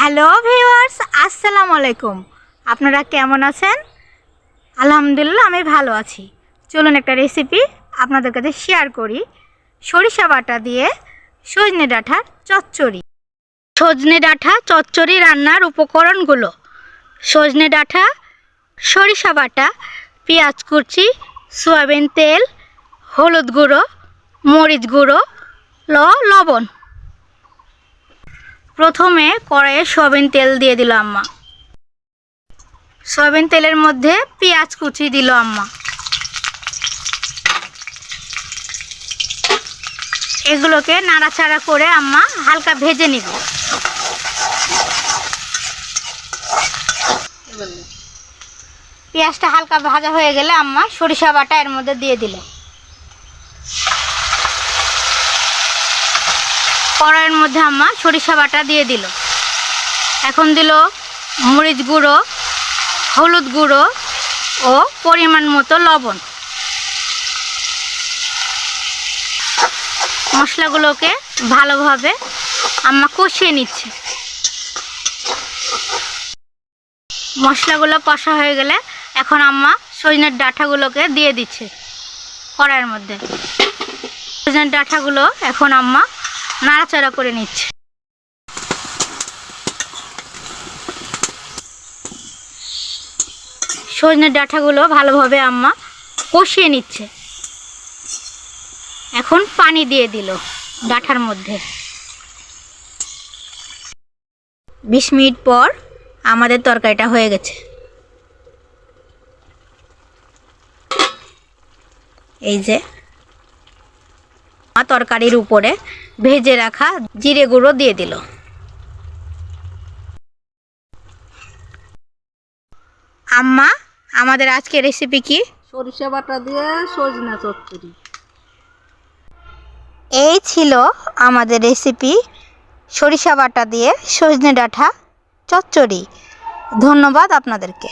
Hello viewers, আসসালামু আলাইকুম। আপনারা কেমন আছেন? আলহামদুলিল্লাহ, আমি ভালো আছি। চলুন একটা রেসিপি আপনাদের কাছে শেয়ার করি। সরিষা বাটা দিয়ে সজনে ডাঁটার চচ্চড়ি। সজনে ডাঁটা, চচ্চড়ি রান্নার উপকরণগুলো। সজনে ডাঁটা, সরিষা বাটা, পেঁয়াজ কুচি, সয়াবিন তেল, হলুদ গুঁড়ো, মরিচ গুঁড়ো ল লবণ প্রথমে কড়াইয়ে সয়াবিন তেল দিয়ে দিল আম্মা। সয়াবিন তেলের মধ্যে পেঁয়াজ কুচি দিল আম্মা। এগুলোকে নাড়াচাড়া করে আম্মা হালকা ভেজে নিব। পেঁয়াজটা হালকা ভাজা হয়ে গেলে আম্মা সরিষা বাটা এর মধ্যে দিয়ে দিল। কড়াইয়ের মধ্যে আম্মা সরিষা বাটা দিয়ে দিল। এখন দিল মরিচ গুঁড়ো, হলুদ গুঁড়ো ও পরিমাণ মতো লবণ। মশলাগুলোকে ভালোভাবে আম্মা কষিয়ে নিচ্ছে। মশলাগুলো কষা হয়ে গেলে এখন আম্মা সজনের ডাঁটাগুলোকে দিয়ে দিচ্ছে কড়াইয়ের মধ্যে। সজনের ডাঁটাগুলো এখন আম্মা নাড়াচাড়া করে নিচ্ছে। সজনের ডাঁটাগুলো ভালোভাবে আম্মা কষিয়ে নিচ্ছে। এখন পানি দিয়ে দিল ডাঁটার মধ্যে। বিশ মিনিট পর আমাদের তরকারিটা হয়ে গেছে। এই যে মা তরকারির উপরে ভেজে রাখা জিরে গুঁড়ো দিয়ে দিল। আম্মা আমাদের আজকে রেসিপি কি? সরিষা বাটা দিয়ে সজনা চচ্চড়ি। এই ছিল আমাদের রেসিপি সরিষা বাটা দিয়ে সজনে ডাঁটা চচ্চড়ি। ধন্যবাদ আপনাদেরকে।